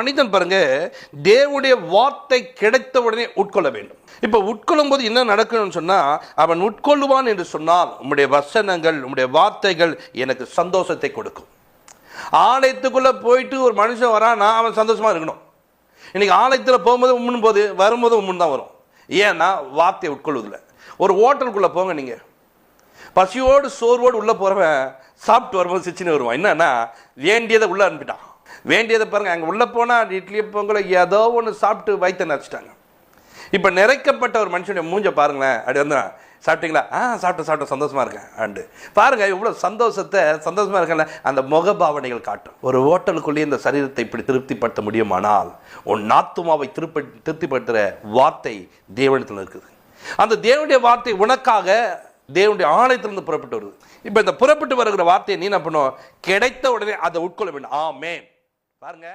மனிதன் பாருங்க தேவனுடைய வார்த்தை கிடைத்த உடனே உட்கொள்ள வேண்டும். இப்ப உட்கொள்ளும் போது என்ன நடக்கணும்னு சொன்னா அவன் உட்கொள்ளுவான் என்று சொன்னால் உம்முடைய வசனங்கள் உம்முடைய வார்த்தைகள் எனக்கு சந்தோஷத்தை கொடுக்கும். ஆலயத்துக்குள்ள போயிட்டு ஒரு மனுஷன் வரானா அவன் சந்தோஷமா இருக்கணும். இன்னைக்கு ஆலயத்தில் போகும்போது உம்முன்னு போது வரும்போது உம்முன்னு தான் வரும். ஏன்னா வார்த்தையை உட்கொள்வதில்ல. ஒரு ஹோட்டலுக்குள்ள போங்க நீங்க. பசியோடு சோர்வோடு உள்ள போறவன் சாப்பிட்டு வரும்போது சிச்சின்னு வருவான். என்னன்னா வேண்டியதை உள்ள அனுப்பிட்டான். வேண்டியதை பாருங்கள் அங்கே உள்ளே போனால் இட்லி பொங்கலை ஏதோ ஒன்று சாப்பிட்டு வயிற்று நினச்சிட்டாங்க இப்போ நிறைக்கப்பட்ட ஒரு மனுஷனுடைய மூஞ்சை பாருங்களேன். அப்படி வந்து சாப்பிட்டீங்களா? ஆ சாப்பிட்டு சாப்பிட்டு சந்தோஷமாக இருக்கேன். ஆண்டு. பாருங்க இவ்வளோ சந்தோஷத்தை சந்தோஷமாக இருக்கல அந்த முகபாவனைகள் காட்டும். ஒரு ஹோட்டலுக்குள்ளேயே இந்த சரீரத்தை இப்படி திருப்திப்படுத்த முடியுமானால் உன் நாத்துமாவை திருப்ப திருப்திப்படுத்துகிற வார்த்தை தேவனத்தில் இருக்குது. அந்த தேவனுடைய வார்த்தை உனக்காக தேவனுடைய ஆலயத்திலிருந்து புறப்பட்டு வருது. இப்போ இந்த புறப்பட்டு வருகிற வார்த்தையை நீ என்ன பண்ணும்? கிடைத்த உடனே அதை உட்கொள்ள வேண்டும். ஆமென். பாருங்க.